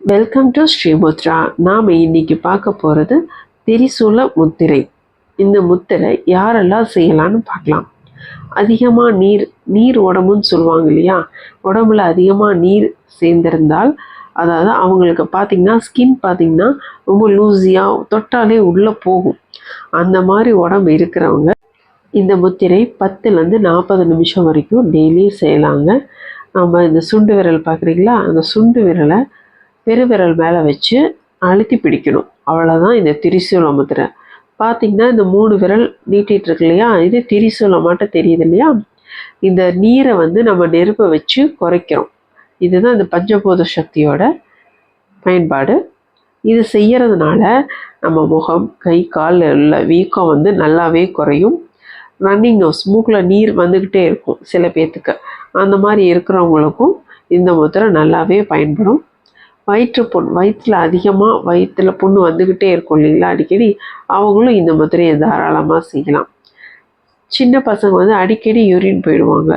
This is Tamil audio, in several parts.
வெல்கம் டு ஸ்ரீமுத்ரா நாம் இன்னைக்கு பார்க்க போகிறது திரிசூல முத்திரை. இந்த முத்திரை யாரெல்லாம் செய்யலாம்னு பார்க்கலாம். அதிகமாக நீர் நீர் உடம்புன்னு சொல்லுவாங்க இல்லையா? உடம்புல அதிகமாக நீர் சேர்ந்திருந்தால் அதாவது அவங்களுக்கு பார்த்திங்கன்னா ஸ்கின் பார்த்திங்கன்னா ரொம்ப லூஸியாக தொட்டாலே உள்ளே போகும். அந்த மாதிரி உடம்பு இருக்கிறவங்க இந்த முத்திரை பத்துலேருந்து நாற்பது நிமிஷம் வரைக்கும் டெய்லியும் செய்யலாங்க. நம்ம இந்த சுண்டு விரல் பார்க்குறீங்களா? அந்த சுண்டு விரலை பெருவிரல் மேலே வச்சு அழுத்தி பிடிக்கணும். அவ்வளோதான் இந்த திரிசூல முத்திரை பார்த்தீங்கன்னா இந்த மூணு விரல் நீட்டிகிட்டு இருக்கு இல்லையா? இது திரிசூலம் மட்டும் தெரியுது இல்லையா? இந்த நீரை வந்து நம்ம நெருப்பை வச்சு குறைக்கிறோம். இதுதான் இந்த பஞ்சபூத சக்தியோட பயன்பாடு. இது செய்கிறதுனால நம்ம முகம் கை கால் உள்ள வீக்கம் வந்து நல்லாவே குறையும். ரன்னிங் நோஸ் மூக்கில் நீர் வந்துக்கிட்டே இருக்கும் சில பேர்த்துக்கு அந்த மாதிரி இருக்கிறவங்களுக்கும் இந்த முத்திரை நல்லாவே பயன்படும். வயிற்று புண் வயிற்றில் அதிகமாக வயிற்றில் புண் வந்துக்கிட்டே இருக்கும் இல்லைங்களா? அடிக்கடி அவங்களும் இந்த மாதிரி தாராளமாக செய்யலாம். சின்ன பசங்க வந்து அடிக்கடி யூரின் போயிடுவாங்க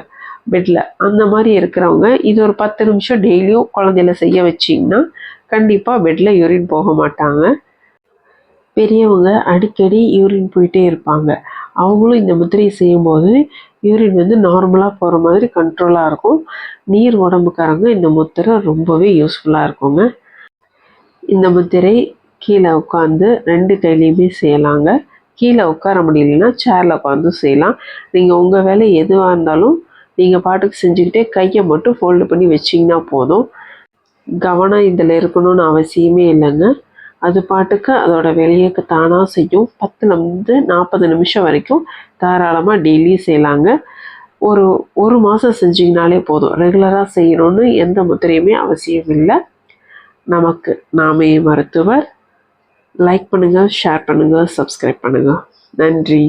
பெட்டில் அந்த மாதிரி இருக்கிறவங்க இது ஒரு பத்து நிமிஷம் டெய்லியும் குழந்தையில செய்ய வச்சிங்கன்னா கண்டிப்பாக பெட்டில் யூரின் போக மாட்டாங்க. பெரியவங்க அடிக்கடி யூரின் போயிட்டே இருப்பாங்க. அவங்களும் இந்த முத்திரையை செய்யும்போது யூரின் வந்து நார்மலாக போகிற மாதிரி கண்ட்ரோலாக இருக்கும். நீர் உடம்புக்காரங்க இந்த முத்திரை ரொம்பவே யூஸ்ஃபுல்லாக இருக்குங்க. இந்த முத்திரை கீழே உட்காந்து ரெண்டு கையிலையுமே செய்யலாங்க. கீழே உட்கார முடியலன்னா சேரில் உட்காந்து செய்யலாம். நீங்கள் உங்கள் வேலை எதுவாக இருந்தாலும் நீங்கள் பாட்டுக்கு செஞ்சுக்கிட்டே கையை மட்டும் ஃபோல்டு பண்ணி வச்சிங்கன்னா போதும். கவனம் இதில் இருக்கணும்னு அவசியமே இல்லைங்க. அது பாட்டுக்கு அதோட வேலையை தானாக செய்யும். பத்துலேருந்து நாற்பது நிமிஷம் வரைக்கும் தாராளமாக டெய்லி செய்யலாங்க. ஒரு ஒரு மாதம் செஞ்சிங்கனாலே போதும். ரெகுலராக செய்யணும்னு எந்த முத்திரையுமே அவசியம் இல்லை. நமக்கு நாமே மருத்துவர். லைக் பண்ணுங்கள் ஷேர் பண்ணுங்கள் சப்ஸ்கிரைப் பண்ணுங்கள் நன்றி.